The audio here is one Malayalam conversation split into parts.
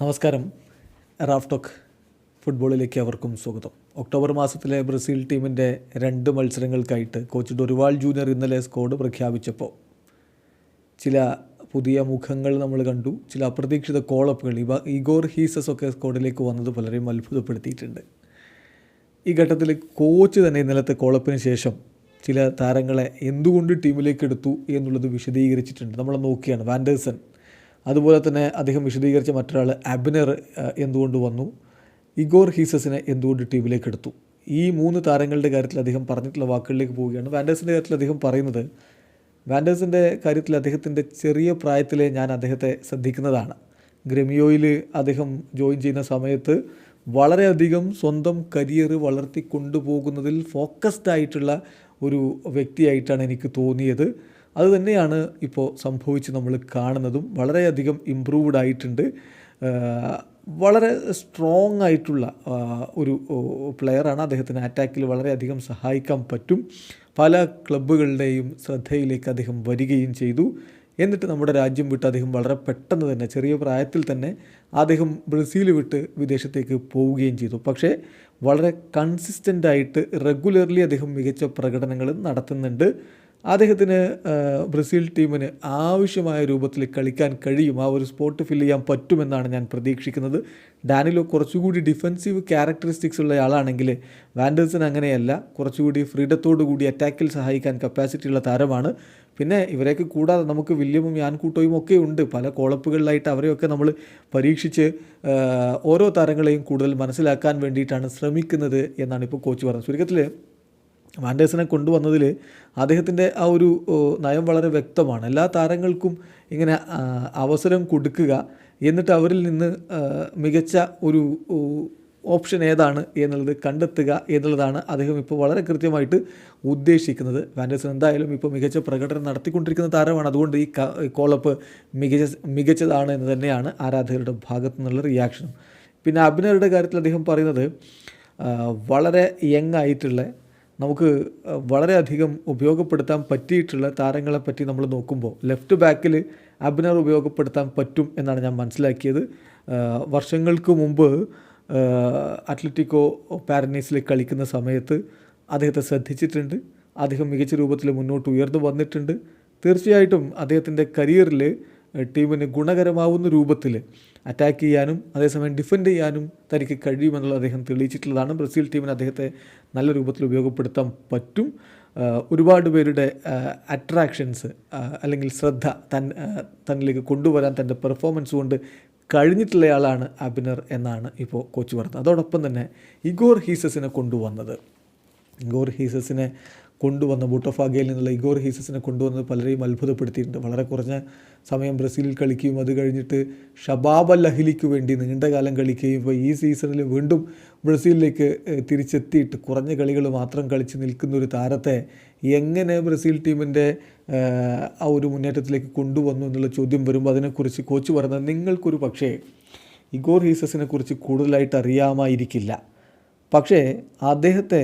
നമസ്കാരം. റാഫ്ടോക്ക് ഫുട്ബോളിലേക്ക് അവർക്കും സ്വാഗതം. ഒക്ടോബർ മാസത്തിലെ ബ്രസീൽ ടീമിന്റെ രണ്ട് മത്സരങ്ങൾക്കായിട്ട് കോച്ച് ഡൊറിവാൾ ജൂനിയർ ഇന്നലെ സ്കോഡ് പ്രഖ്യാപിച്ചപ്പോൾ ചില പുതിയ മുഖങ്ങൾ നമ്മൾ കണ്ടു ചില അപ്രതീക്ഷിത കോളപ്പുകൾ. ഇവ ഇഗോർ ഹീസസ് ഒക്കെ സ്കോഡിലേക്ക് വന്നത് പലരെയും അത്ഭുതപ്പെടുത്തിയിട്ടുണ്ട്. ഈ ഘട്ടത്തിൽ കോച്ച് തന്നെ ഇന്നലത്തെ കോളപ്പിന് ശേഷം ചില താരങ്ങളെ എന്തുകൊണ്ട് ടീമിലേക്ക് എടുത്തു എന്നുള്ളത് വിശദീകരിച്ചിട്ടുണ്ട്. നമ്മൾ നോക്കിയാണ്. വാൻഡേഴ്സൺ അതുപോലെ തന്നെ അദ്ദേഹം വിശദീകരിച്ച മറ്റൊരാൾ അബ്നർ എന്തുകൊണ്ട് വന്നു? ഇഗോർ ഹീസസിനെ എന്തുകൊണ്ട് ടീമിലേക്ക് എടുത്തു? ഈ മൂന്ന് താരങ്ങളുടെ കാര്യത്തിൽ അദ്ദേഹം പറഞ്ഞിട്ടുള്ള വാക്കുകളിലേക്ക് പോവുകയാണ്. വാൻഡേഴ്സിന്റെ കാര്യത്തിൽ അദ്ദേഹം പറയുന്നത് വാൻഡേഴ്സിന്റെ കാര്യത്തിൽ അദ്ദേഹത്തിന്റെ ചെറിയ പ്രായത്തിലെ ഞാൻ അദ്ദേഹത്തെ ശ്രദ്ധിക്കുന്നതാണ്. ഗ്രമിയോയിൽ അദ്ദേഹം ജോയിൻ ചെയ്യുന്ന സമയത്ത് വളരെയധികം സ്വന്തം കരിയർ വളർത്തി കൊണ്ടുപോകുന്നതിൽ ഫോക്കസ്ഡ് ആയിട്ടുള്ള ഒരു വ്യക്തിയായിട്ടാണ് എനിക്ക് തോന്നിയത്. അത് തന്നെയാണ് ഇപ്പോൾ സംഭവിച്ച് നമ്മൾ കാണുന്നതും വളരെയധികം ഇമ്പ്രൂവ്ഡ് ആയിട്ടുണ്ട്. വളരെ സ്ട്രോങ് ആയിട്ടുള്ള ഒരു പ്ലെയറാണ് അദ്ദേഹത്തിന് അറ്റാക്കിൽ വളരെയധികം സഹായിക്കാൻ പറ്റും. പല ക്ലബ്ബുകളുടെയും ശ്രദ്ധയിലേക്ക് അദ്ദേഹം വരികയും ചെയ്തു. എന്നിട്ട് നമ്മുടെ രാജ്യം വിട്ട് അദ്ദേഹം വളരെ പെട്ടെന്ന് തന്നെ ചെറിയ പ്രായത്തിൽ തന്നെ അദ്ദേഹം ബ്രസീൽ വിട്ട് വിദേശത്തേക്ക് പോവുകയും ചെയ്തു. പക്ഷേ വളരെ കൺസിസ്റ്റന്റായിട്ട് റെഗുലർലി അദ്ദേഹം മികച്ച പ്രകടനങ്ങൾ നടത്തുന്നുണ്ട്. അദ്ദേഹത്തിന് ബ്രസീൽ ടീമിന് ആവശ്യമായ രൂപത്തിൽ കളിക്കാൻ കഴിയും. ആ ഒരു സ്പോട്ട് ഫില്ല് ചെയ്യാൻ പറ്റുമെന്നാണ് ഞാൻ പ്രതീക്ഷിക്കുന്നത്. ഡാനിലോ കുറച്ചുകൂടി ഡിഫൻസീവ് ക്യാരക്ടറിസ്റ്റിക്സ് ഉള്ള ആളാണെങ്കിൽ വാൻഡേഴ്സൺ അങ്ങനെയല്ല. കുറച്ചുകൂടി കൂടി അറ്റാക്കിൽ സഹായിക്കാൻ കപ്പാസിറ്റി ഉള്ള താരമാണ്. പിന്നെ ഇവരെയൊക്കെ കൂടാതെ നമുക്ക് വില്യമും യാൻകൂട്ടോയും ഒക്കെ ഉണ്ട്. പല കോളപ്പുകളിലായിട്ട് അവരെയൊക്കെ നമ്മൾ പരീക്ഷിച്ച് ഓരോ താരങ്ങളെയും കൂടുതൽ മനസ്സിലാക്കാൻ വേണ്ടിയിട്ടാണ് ശ്രമിക്കുന്നത് എന്നാണ് ഇപ്പോൾ കോച്ച് പറഞ്ഞത്. ചുരുക്കത്തിൽ വാൻഡേഴ്സിനെ കൊണ്ടുവന്നതിൽ അദ്ദേഹത്തിന്റെ ആ ഒരു നയം വളരെ വ്യക്തമാണ്. എല്ലാ താരങ്ങൾക്കും ഇങ്ങനെ അവസരം കൊടുക്കുക എന്നിട്ട് അവരിൽ നിന്ന് മികച്ച ഒരു ഓപ്ഷൻ ഏതാണ് എന്നുള്ളത് കണ്ടെത്തുക എന്നുള്ളതാണ് അദ്ദേഹം ഇപ്പോൾ വളരെ കൃത്യമായിട്ട് ഉദ്ദേശിക്കുന്നത്. വാൻഡേഴ്സൺ എന്തായാലും ഇപ്പോൾ മികച്ച പ്രകടനം നടത്തിക്കൊണ്ടിരിക്കുന്ന താരമാണ്. അതുകൊണ്ട് ഈ കോളപ്പ് മികച്ച മികച്ചതാണ് എന്ന് തന്നെയാണ് ആരാധകരുടെ ഭാഗത്തു നിന്നുള്ള റിയാക്ഷനും പിന്നെ അഭിനയരുടെ കാര്യത്തിൽ അദ്ദേഹം പറയുന്നത് വളരെ യങ് ആയിട്ടുള്ള നമുക്ക് വളരെയധികം ഉപയോഗപ്പെടുത്താൻ പറ്റിയിട്ടുള്ള താരങ്ങളെ പറ്റി നമ്മൾ നോക്കുമ്പോൾ ലെഫ്റ്റ് ബാക്കിൽ അബ്നർ ഉപയോഗപ്പെടുത്താൻ പറ്റും എന്നാണ് ഞാൻ മനസ്സിലാക്കിയത്. വർഷങ്ങൾക്ക് മുമ്പ് അത്ലറ്റിക്കോ പാരനീസിൽ കളിക്കുന്ന സമയത്ത് അദ്ദേഹത്തെ ശ്രദ്ധിച്ചിട്ടുണ്ട്. അദ്ദേഹം മികച്ച രൂപത്തിൽ മുന്നോട്ട് ഉയർന്നു വന്നിട്ടുണ്ട്. തീർച്ചയായിട്ടും അദ്ദേഹത്തിന്റെ കരിയറിൽ ടീമിന് ഗുണകരമാവുന്ന രൂപത്തിൽ അറ്റാക്ക് ചെയ്യാനും അതേസമയം ഡിഫെൻഡ് ചെയ്യാനും തനിക്ക് കഴിയുമെന്നുള്ളത് അദ്ദേഹം തെളിയിച്ചിട്ടുള്ളതാണ്. ബ്രസീൽ ടീമിന് അദ്ദേഹത്തെ നല്ല രൂപത്തിൽ ഉപയോഗപ്പെടുത്താൻ പറ്റും. ഒരുപാട് പേരുടെ അട്രാക്ഷൻസ് അല്ലെങ്കിൽ ശ്രദ്ധ തൻ തന്നിലേക്ക് കൊണ്ടുവരാൻ തന്റെ പെർഫോമൻസ് കൊണ്ട് കഴിഞ്ഞിട്ടുള്ളയാളാണ് അബിനർ എന്നാണ് ഇപ്പോൾ കോച്ച് പറഞ്ഞത് അതോടൊപ്പം തന്നെ ഇഗോർ ഹീസസിനെ കൊണ്ടുവന്നത്. ഇഗോർ ഹീസസിനെ കൊണ്ടുവന്ന ബൂട്ടോഫാഗയിൽ നിന്നുള്ള ഇഗോർ ഹീസസിനെ കൊണ്ടുവന്നത് പലരെയും അത്ഭുതപ്പെടുത്തിയിട്ടുണ്ട്. വളരെ കുറഞ്ഞ സമയം ബ്രസീലിൽ കളിക്കുകയും അത് കഴിഞ്ഞിട്ട് ഷബാബ് അൽ വേണ്ടി നീണ്ടകാലം കളിക്കുകയും ഇപ്പോൾ ഈ സീസണിൽ വീണ്ടും ബ്രസീലിലേക്ക് തിരിച്ചെത്തിയിട്ട് കുറഞ്ഞ കളികൾ മാത്രം കളിച്ച് നിൽക്കുന്ന ഒരു താരത്തെ എങ്ങനെ ബ്രസീൽ ടീമിന്റെ ആ ഒരു മുന്നേറ്റത്തിലേക്ക് കൊണ്ടുവന്നു എന്നുള്ള ചോദ്യം വരുമ്പോൾ അതിനെക്കുറിച്ച് കോച്ച് പറയുന്നത് നിങ്ങൾക്കൊരു പക്ഷേ ഇഗോർ ഹീസസിനെ കുറിച്ച് കൂടുതലായിട്ട് അറിയാമായിരിക്കില്ല. പക്ഷേ അദ്ദേഹത്തെ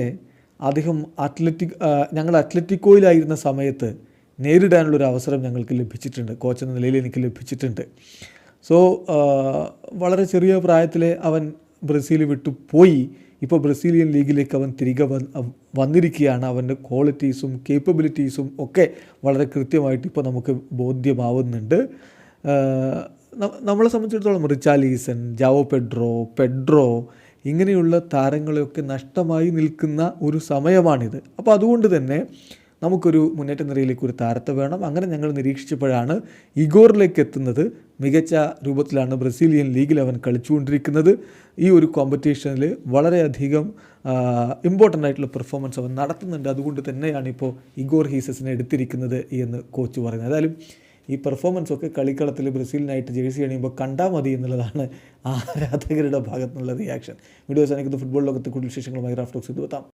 അദ്ദേഹം അത്ലറ്റിക് ഞങ്ങൾ അത്ലറ്റിക്കോയിലായിരുന്ന സമയത്ത് നേരിടാനുള്ളൊരു അവസരം ഞങ്ങൾക്ക് ലഭിച്ചിട്ടുണ്ട്. കോച്ച് എന്ന നിലയിൽ എനിക്ക് ലഭിച്ചിട്ടുണ്ട്. സോ വളരെ ചെറിയ പ്രായത്തിൽ അവൻ ബ്രസീൽ വിട്ടു പോയി. ഇപ്പോൾ ബ്രസീലിയൻ ലീഗിലേക്ക് അവൻ തിരികെ വന്ന് വന്നിരിക്കുകയാണ്. അവന്റെ ക്വാളിറ്റീസും കേപ്പബിലിറ്റീസും ഒക്കെ വളരെ കൃത്യമായിട്ട് ഇപ്പോൾ നമുക്ക് ബോധ്യമാവുന്നുണ്ട്. നമ്മളെ സംബന്ധിച്ചിടത്തോളം റിച്ചാലീസൺ ജാവോ പെഡ്രോ പെഡ്രോ ഇങ്ങനെയുള്ള താരങ്ങളെയൊക്കെ നഷ്ടമായി നിൽക്കുന്ന ഒരു സമയമാണിത്. അപ്പോൾ അതുകൊണ്ട് തന്നെ നമുക്കൊരു മുന്നേറ്റ നിരയിലേക്ക് ഒരു താരത്തെ വേണം. അങ്ങനെ ഞങ്ങൾ നിരീക്ഷിച്ചപ്പോഴാണ് ഇഗോറിലേക്ക് എത്തുന്നത് മികച്ച രൂപത്തിലാണ് ബ്രസീലിയൻ ലീഗിൽ അവൻ കളിച്ചുകൊണ്ടിരിക്കുന്നത്. ഈ ഒരു കോമ്പറ്റീഷനിൽ വളരെയധികം ഇമ്പോർട്ടന്റ് ആയിട്ടുള്ള പെർഫോമൻസ് അവൻ നടത്തുന്നുണ്ട്. അതുകൊണ്ട് തന്നെയാണ് ഇപ്പോൾ ഇഗോർ ഹീസസിനെ എടുത്തിരിക്കുന്നത് എന്ന് കോച്ച് പറയുന്നത്. ഏതായാലും ഈ പെർഫോമൻസ് ഒക്കെ കളിക്കളത്തിൽ ബ്രസീലിനായിട്ട് ജേഴ്സി അണിയുമ്പോൾ കണ്ടാൽ മതി എന്നുള്ളതാണ് ആരാധകരുടെ ഭാഗത്തുനിന്നുള്ള റിയാക്ഷൻ വീഡിയോസ് എനിക്ക് ഫുട്ബോൾ ലോകത്തെ കൂടുതൽ വിശേഷങ്ങളുമായി റാഫ്റ്റോക്സ് ഇത് എത്താം